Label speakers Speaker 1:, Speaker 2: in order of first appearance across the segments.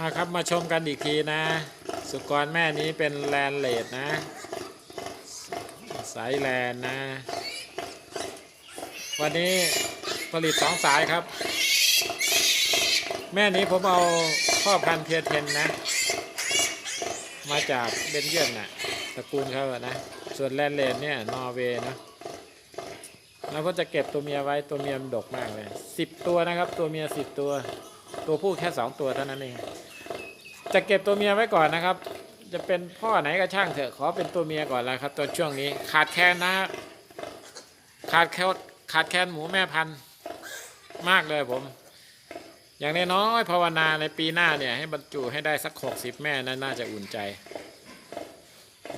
Speaker 1: มาครับมาชมกันอีกทีนะ สุกรแม่นี้เป็นแลนเลดนะ สายแลนนะ วันนี้ผลิตสองสายครับ แม่นี้ผมเอาพ่อพันธุ์เพียเทนนะ มาจากเบนเยียมน่ะตระกูลเขาอะนะ ส่วนแลนเลดเนี่ยนอร์เวย์นะแล้วก็จะเก็บตัวเมียไว้ตัวเมียมันดกมากเลยสิบตัวนะครับ ตัวเมียสิบตัว ตัวผู้แค่สองตัวเท่านั้นเอง จะเก็บตัวเมียไว้ก่อนนะครับ จะเป็นพ่อไหนก็ช่างเถอะขอเป็นตัวเมียก่อนแล้วครับตัวช่วงนี้ขาดแคลนนะขาดแคลนขาดแคลนหมูแม่พันธุ์มากเลยผม อย่างน้อยภาวนาในปีหน้าเนี่ย ให้บรรจุให้ได้สักหกสิบแม่นั้นน่าจะอุ่นใจ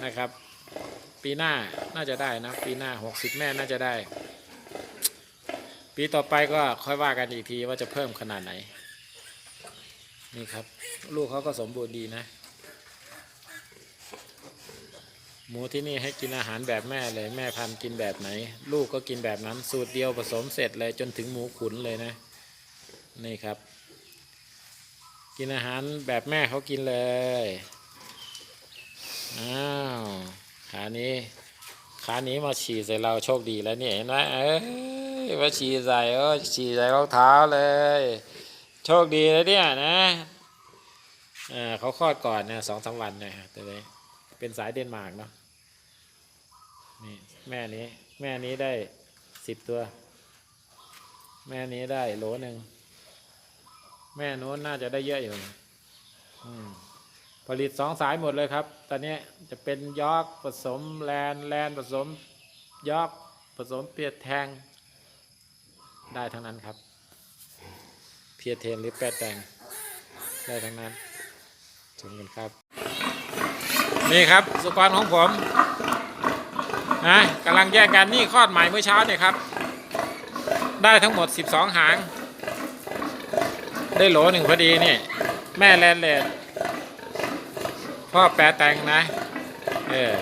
Speaker 1: นะครับ ปีหน้าน่าจะได้นะ ปีหน้าหกสิบแม่น่าจะได้ ปีต่อไปก็ค่อยว่ากันอีกทีว่าจะเพิ่มขนาดไหน นี่ครับ ลูกเขาก็สมบูรณ์ดีนะ หมูที่นี่ให้กินอาหารแบบแม่เลยแม่พันกินแบบไหน ลูกก็กินแบบนั้น สูตรเดียวผสมเสร็จเลยจนถึงหมูขุนเลยนะ นี่ครับ กินอาหารแบบแม่เขากินเลยอ้าวขานี้ขานี้มาฉี่ใส่เราโชคดีแล้วเนี่ยเห็นไหมเอ้ยมาฉี่ใส่เออฉี่ใส่รองเท้าเลย โชคดีเลยเนี่ยนะเขาคลอดก่อนเนี่ยสองสามวันเนี่ยแต่เลยเป็นสายเดนมาร์กเนาะนี่แม่นี้แม่นี้ได้สิบตัว แม่นี้ได้โหลหนึ่งแม่โน้นน่าจะได้เยอะอยู่ผลิตสองสายหมดเลยครับ ตอนนี้จะเป็นยอกผสมแลนแลนผสมยอกผสมเปียดแทงได้ทั้งนั้นครับ ยเทนหรือแปดแต่งได้ทั้งนั้นชมกันครับ นี่ครับสุกรของผมนะกำลังแยกกันนี่คลอดใหม่เมื่อเช้าเนี่ยครับ ได้ทั้งหมด 12 หาง ได้โหลหนึ่งพอดีนี่ แม่แลนเลดพ่อแปรแต่งนะเออ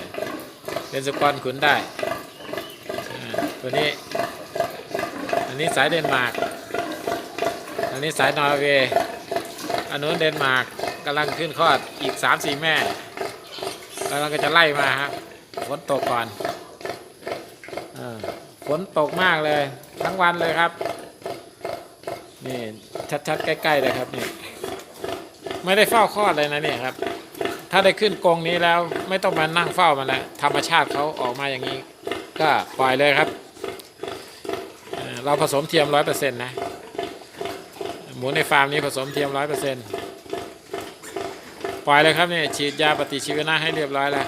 Speaker 1: เป็นสุกรขุนได้ ตัวนี้ อันนี้สายเดนมาร์ก อันนี้สายนอร์เวย์อันนู้นเดนมาร์กกำลังขึ้นคลอดอีกสามสี่แม่กำลังก็จะไล่มาครับฝนตกก่อนอฝนตกมากเลย ทั้งวันเลยครับ นี่ชัดๆ ใกล้ๆเลยครับนี่ไม่ได้เฝ้าคลอดเลยนะเนี่ยครับ ถ้าได้ขึ้นกรงนี้แล้วไม่ต้องมานั่งเฝ้ามันแล้วธรรมชาติเขาออกมาอย่างนี้ ก็ปล่อยเลยครับเอ่อเราผสมเทียมร้อยเปอร์เซ็นต์นะ หมูในฟาร์มนี้ผสมเทียมร้อยเปอร์เซ็นต์ปล่อยเลยครับเนี่ยฉีดยาปฏิชีวนะให้เรียบร้อยแล้ว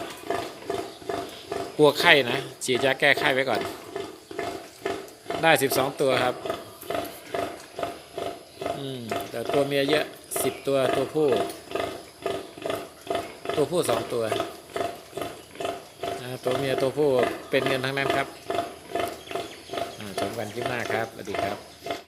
Speaker 1: กลัวไข้นะ ฉีดยาแก้ไข้ไว้ก่อน ได้ 12 ตัวครับอืมแต่ตัวเมียเยอะ 10 ตัวตัวผู้ ตัวผู้ 2 ตัวตัวเมียตัวผู้เป็นเงินทั้งนั้นครับชมกันคลิปหน้าครับสวัสดีครับ